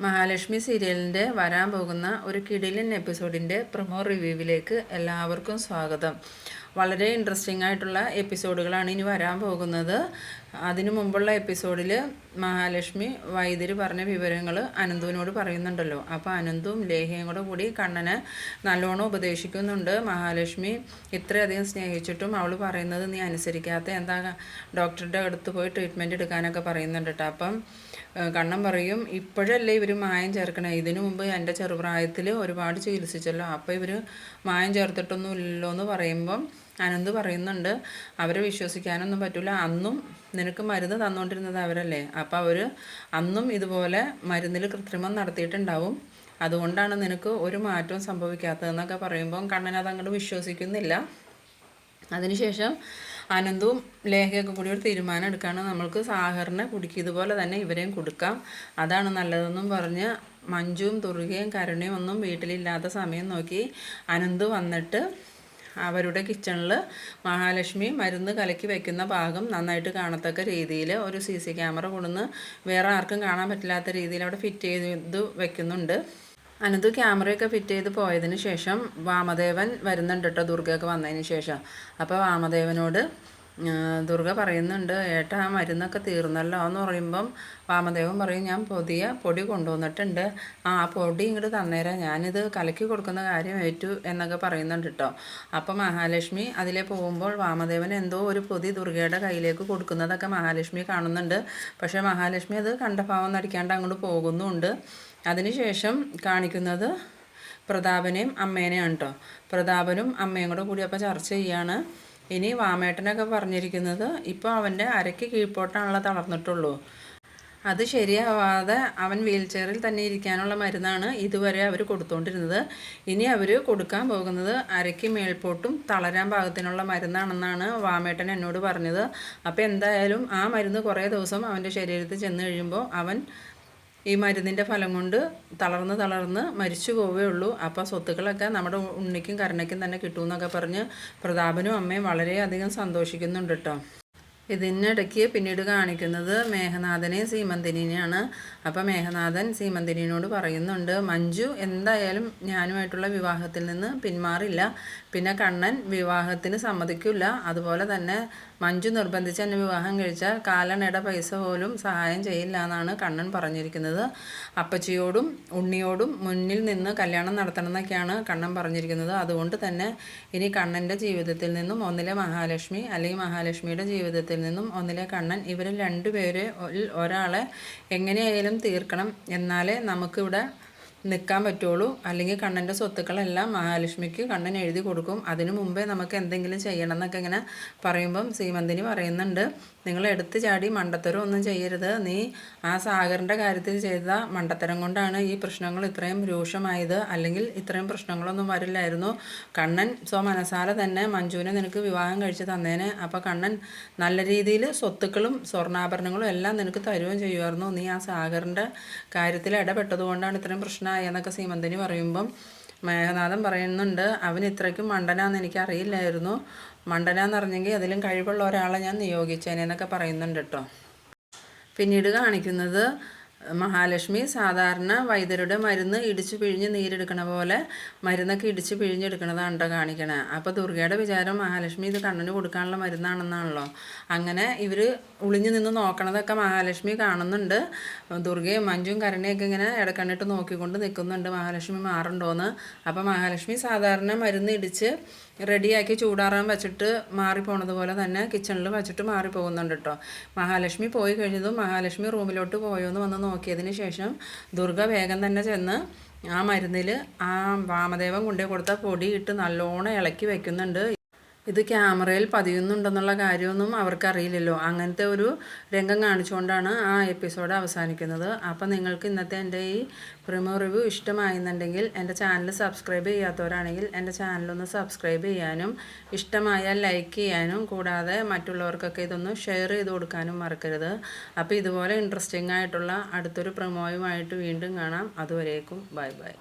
മഹാലക്ഷ്മി സീരിയലിന്റെ വരാൻ പോകുന്ന ഒരു കിടിലൻ എപ്പിസോഡിന്റെ പ്രൊമോ റിവ്യൂവിലേക്ക് എല്ലാവർക്കും സ്വാഗതം. വളരെ ഇൻട്രസ്റ്റിംഗ് ആയിട്ടുള്ള എപ്പിസോഡുകളാണ് ഇനി വരാൻ പോകുന്നത്. അതിനു മുമ്പുള്ള എപ്പിസോഡിൽ മഹാലക്ഷ്മി വൈദ്യര് പറഞ്ഞ വിവരങ്ങൾ അനന്തുവിനോട് പറയുന്നുണ്ടല്ലോ. അപ്പോൾ അനന്തും ലേഹയും കൂടെ കൂടി കണ്ണനെ നല്ലോണം ഉപദേശിക്കുന്നുണ്ട്. മഹാലക്ഷ്മി ഇത്രയധികം സ്നേഹിച്ചിട്ടും അവൾ പറയുന്നത് നീ അനുസരിക്കാത്ത എന്താ ഡോക്ടറുടെ അടുത്ത് പോയി ട്രീറ്റ്മെന്റ് എടുക്കാനൊക്കെ പറയുന്നുണ്ട് കേട്ടോ അപ്പം കണ്ണൻ പറയും ഇപ്പോഴല്ലേ ഇവർ മായം ചേർക്കണേ? ഇതിനു മുമ്പ് എന്റെ ചെറുപ്രായത്തിൽ ഒരുപാട് ചികിത്സിച്ചല്ലോ. അപ്പോൾ ഇവർ മായം ചേർത്തിട്ടൊന്നും ഇല്ലല്ലോ എന്ന് പറയുമ്പം അനന്ത് പറയുന്നുണ്ട്? അവരെ വിശ്വസിക്കാനൊന്നും പറ്റില്ല അന്നും നിനക്ക് മരുന്ന് തന്നുകൊണ്ടിരുന്നത് അവരല്ലേ? അപ്പോൾ അവർ അന്നും ഇതുപോലെ മരുന്നിൽ കൃത്രിമം നടത്തിയിട്ടുണ്ടാവും. അതുകൊണ്ടാണ് നിനക്ക് ഒരു മാറ്റവും സംഭവിക്കാത്തതെന്നൊക്കെ പറയുമ്പം കണ്ണൻ അതങ്ങോട്ട് വിശ്വസിക്കുന്നില്ല. അതിനുശേഷം അനന്തവും ലേഖയൊക്കെ കൂടി ഒരു തീരുമാനം എടുക്കുകയാണ് നമ്മൾക്ക് സാഹറിനെ കുടിക്കും ഇതുപോലെ തന്നെ ഇവരെയും കൊടുക്കാം. അതാണ് നല്ലതെന്നും പറഞ്ഞ് മഞ്ജുവും തുറുകയും കരുണയും ഒന്നും വീട്ടിലില്ലാത്ത സമയം നോക്കി അനന്ത് വന്നിട്ട് അവരുടെ കിച്ചണിൽ മഹാലക്ഷ്മി മരുന്ന് കലക്കി വയ്ക്കുന്ന ഭാഗം നന്നായിട്ട് കാണത്തക്ക രീതിയിൽ ഒരു സി സി ക്യാമറ കൊണ്ടുവന്ന് വേറെ ആർക്കും കാണാൻ പറ്റില്ലാത്ത രീതിയിൽ അവിടെ ഫിറ്റ് ചെയ്ത് വെക്കുന്നുണ്ട്. അനന്ത് ക്യാമറയൊക്കെ ഫിറ്റ് ചെയ്ത് പോയതിന് ശേഷം വാമദേവൻ വരുന്നുണ്ട് കേട്ടോ ദുർഗയൊക്കെ വന്നതിന് ശേഷം. അപ്പോൾ വാമദേവനോട് ദുർഗ പറയുന്നുണ്ട് ഏട്ടാ ആ മരുന്നൊക്കെ തീർന്നല്ലോ? എന്ന് പറയുമ്പം വാമദേവൻ പറയും ഞാൻ പുതിയ പൊടി കൊണ്ടുവന്നിട്ടുണ്ട്. ആ പൊടി ഇങ്ങോട്ട് തന്നേരാം. ഞാനിത് കലക്കി കൊടുക്കുന്ന കാര്യം ഏറ്റു എന്നൊക്കെ പറയുന്നുണ്ട് കേട്ടോ അപ്പം മഹാലക്ഷ്മി അതിലെ പോകുമ്പോൾ വാമദേവൻ എന്തോ ഒരു പൊതി ദുർഗയുടെ കയ്യിലേക്ക് കൊടുക്കുന്നതൊക്കെ മഹാലക്ഷ്മി കാണുന്നുണ്ട്. പക്ഷേ മഹാലക്ഷ്മി അത് കണ്ട കണ്ടഭാവം നടിക്കാണ്ട് അങ്ങോട്ട് പോകുന്നുമുണ്ട് അതിനുശേഷം കാണിക്കുന്നത് പ്രതാപനെയും അമ്മേനെയാണ് കേട്ടോ പ്രതാപനും അമ്മയും കൂടെ കൂടി അപ്പോൾ ചർച്ച ചെയ്യാണ്. ഇനി വാമേട്ടനൊക്കെ പറഞ്ഞിരിക്കുന്നത് ഇപ്പോൾ അവന്റെ അരയ്ക്ക് കീഴ്പോട്ടാണല്ലോ തളർന്നിട്ടുള്ളൂ. അത് ശരിയാവാതെ അവൻ വീൽ ചെയറിൽ തന്നെ ഇരിക്കാനുള്ള മരുന്നാണ് ഇതുവരെ അവർ കൊടുത്തുകൊണ്ടിരുന്നത് ഇനി അവർ കൊടുക്കാൻ പോകുന്നത് അരയ്ക്ക് മേൽപോട്ടും തളരാൻ പാകത്തിനുള്ള മരുന്നാണെന്നാണ് വാമേട്ടൻ എന്നോട് പറഞ്ഞത്. അപ്പോൾ എന്തായാലും ആ മരുന്ന് കുറേ ദിവസം അവന്റെ ശരീരത്തിൽ ചെന്ന് കഴിയുമ്പോൾ അവൻ ഈ മരുന്നിന്റെ ഫലം കൊണ്ട് തളർന്ന് തളർന്ന് മരിച്ചു പോവേ ഉള്ളൂ. അപ്പോൾ സ്വത്തുക്കളൊക്കെ നമ്മുടെ ഉണ്ണിക്കും കരുണയ്ക്കും തന്നെ കിട്ടുമെന്നൊക്കെ പറഞ്ഞ് പ്രതാപനും അമ്മയും വളരെയധികം സന്തോഷിക്കുന്നുണ്ട് കേട്ടോ ഇതിനിടയ്ക്ക് പിന്നീട് കാണിക്കുന്നത് മേഘനാഥനെയും സീമന്തിനെയാണ് അപ്പോൾ മേഘനാഥൻ സീമന്തിനോട് പറയുന്നുണ്ട് മഞ്ജു എന്തായാലും ഞാനുമായിട്ടുള്ള വിവാഹത്തിൽ നിന്ന് പിന്മാറില്ല. പിന്നെ കണ്ണൻ വിവാഹത്തിന് സമ്മതിക്കില്ല. അതുപോലെ തന്നെ മഞ്ജു നിർബന്ധിച്ച് എന്നെ വിവാഹം കഴിച്ചാൽ കാലണയുടെ പൈസ പോലും സഹായം ചെയ്യില്ല എന്നാണ് കണ്ണൻ പറഞ്ഞിരിക്കുന്നത്. അപ്പച്ചിയോടും ഉണ്ണിയോടും മുന്നിൽ നിന്ന് കല്യാണം നടത്തണം എന്നൊക്കെയാണ് കണ്ണൻ പറഞ്ഞിരിക്കുന്നത്. അതുകൊണ്ട് തന്നെ ഇനി കണ്ണന്റെ ജീവിതത്തിൽ നിന്നും ഒന്നിലെ മഹാലക്ഷ്മി അല്ലെങ്കിൽ മഹാലക്ഷ്മിയുടെ ജീവിതത്തിൽ നിന്നും ഒന്നിലെ കണ്ണൻ ഇവരിൽ രണ്ടുപേരെ ഒരാളെ എങ്ങനെയായാലും തീർക്കണം എന്നാലേ നമുക്കിവിടെ നിൽക്കാൻ പറ്റുള്ളൂ. അല്ലെങ്കിൽ കണ്ണന്റെ സ്വത്തുക്കളെല്ലാം മഹാലക്ഷ്മിക്ക് കണ്ണൻ എഴുതി കൊടുക്കും. അതിനു മുമ്പേ നമുക്ക് എന്തെങ്കിലും ചെയ്യണം എന്നൊക്കെ ഇങ്ങനെ പറയുമ്പം സീമന്തിനി പറയുന്നുണ്ട്. നിങ്ങൾ എടുത്ത് ചാടി മണ്ടത്തരം ഒന്നും ചെയ്യരുത്. നീ ആ സാഗറിന്റെ കാര്യത്തിൽ ചെയ്ത മണ്ടത്തരം കൊണ്ടാണ് ഈ പ്രശ്നങ്ങൾ ഇത്രയും രൂക്ഷമായത്. അല്ലെങ്കിൽ ഇത്രയും പ്രശ്നങ്ങളൊന്നും വരില്ലായിരുന്നു. കണ്ണൻ സ്വ മനസാല തന്നെ മഞ്ജുവിനെ നിനക്ക് വിവാഹം കഴിച്ച് തന്നേനെ. അപ്പോൾ കണ്ണൻ നല്ല രീതിയിൽ സ്വത്തുക്കളും സ്വർണാഭരണങ്ങളും എല്ലാം നിനക്ക് തരുകയും ചെയ്യുമായിരുന്നു. നീ ആ സാഗറിന്റെ കാര്യത്തിൽ ഇടപെട്ടതുകൊണ്ടാണ് ഇത്രയും പ്രശ്നമായെന്നൊക്കെ സീമന്തിനി പറയുമ്പം മേഘനാഥൻ പറയുന്നുണ്ട് അവൻ ഇത്രയ്ക്കും മണ്ടനാന്ന് എനിക്കറിയില്ലായിരുന്നു. മണ്ടനാന്ന് അറിഞ്ഞെങ്കിൽ അതിലും കഴിവുള്ള ഒരാളെ ഞാൻ നിയോഗിച്ചേനെന്നൊക്കെ പറയുന്നുണ്ട് കേട്ടോ പിന്നീട് കാണിക്കുന്നത് മഹാലക്ഷ്മി സാധാരണ വൈദ്യരുടെ മരുന്ന് ഇടിച്ചു പിഴിഞ്ഞ് നീരെടുക്കണ പോലെ മരുന്നൊക്കെ ഇടിച്ച് പിഴിഞ്ഞെടുക്കണതാണ് കേട്ടോ കാണിക്കണേ. അപ്പോൾ ദുർഗയുടെ വിചാരം മഹാലക്ഷ്മി ഇത് കണ്ണിന് കൊടുക്കാനുള്ള മരുന്നാണെന്നാണല്ലോ. അങ്ങനെ ഇവർ ഒളിഞ്ഞു നിന്ന് നോക്കണതൊക്കെ മഹാലക്ഷ്മി കാണുന്നുണ്ട്. ദുർഗയും മഞ്ജും കരണയൊക്കെ ഇങ്ങനെ ഇടക്കണ്ണിട്ട് നോക്കിക്കൊണ്ട് നിൽക്കുന്നുണ്ട്. മഹാലക്ഷ്മി മാറുണ്ടോയെന്ന് അപ്പോൾ മഹാലക്ഷ്മി സാധാരണ മരുന്ന് ഇടിച്ച് റെഡിയാക്കി ചൂടാറാൻ വെച്ചിട്ട് മാറിപ്പോണത് പോലെ തന്നെ കിച്ചണിൽ വെച്ചിട്ട് മാറിപ്പോകുന്നുണ്ട് കേട്ടോ മഹാലക്ഷ്മി പോയി കഴിഞ്ഞതും മഹാലക്ഷ്മി റൂമിലോട്ട് പോയോ എന്ന് വന്ന് നോക്കിയതിന് ശേഷം ദുർഗ വേഗം തന്നെ ചെന്ന് ആ മരുന്നിൽ ആ വാമദേവൻ കൊണ്ടുപോയി കൊടുത്ത പൊടിയിട്ട് നല്ലോണം ഇളക്കി വെക്കുന്നുണ്ട്. ഇത് ക്യാമറയിൽ പതിയുന്നുണ്ടെന്നുള്ള കാര്യമൊന്നും അവർക്കറിയില്ലല്ലോ. അങ്ങനത്തെ ഒരു രംഗം കാണിച്ചുകൊണ്ടാണ് ആ എപ്പിസോഡ് അവസാനിക്കുന്നത്. അപ്പോൾ നിങ്ങൾക്ക് ഇന്നത്തെ എന്റെ ഈ പ്രിമോ റിവ്യൂ ഇഷ്ടമായിരുന്നുണ്ടെങ്കിൽ എന്റെ ചാനൽ സബ്സ്ക്രൈബ് ചെയ്യാത്തവരാണെങ്കിൽ എന്റെ ചാനലൊന്ന് സബ്സ്ക്രൈബ് ചെയ്യാനും ഇഷ്ടമായാൽ ലൈക്ക് ചെയ്യാനും കൂടാതെ മറ്റുള്ളവർക്കൊക്കെ ഇതൊന്ന് ഷെയർ ചെയ്ത് കൊടുക്കാനും മറക്കരുത്. അപ്പോൾ ഇതുപോലെ ഇൻട്രസ്റ്റിംഗ് ആയിട്ടുള്ള അടുത്തൊരു പ്രിമോയുമായിട്ട് വീണ്ടും കാണാം. അതുവരേക്കും ബൈ ബൈ.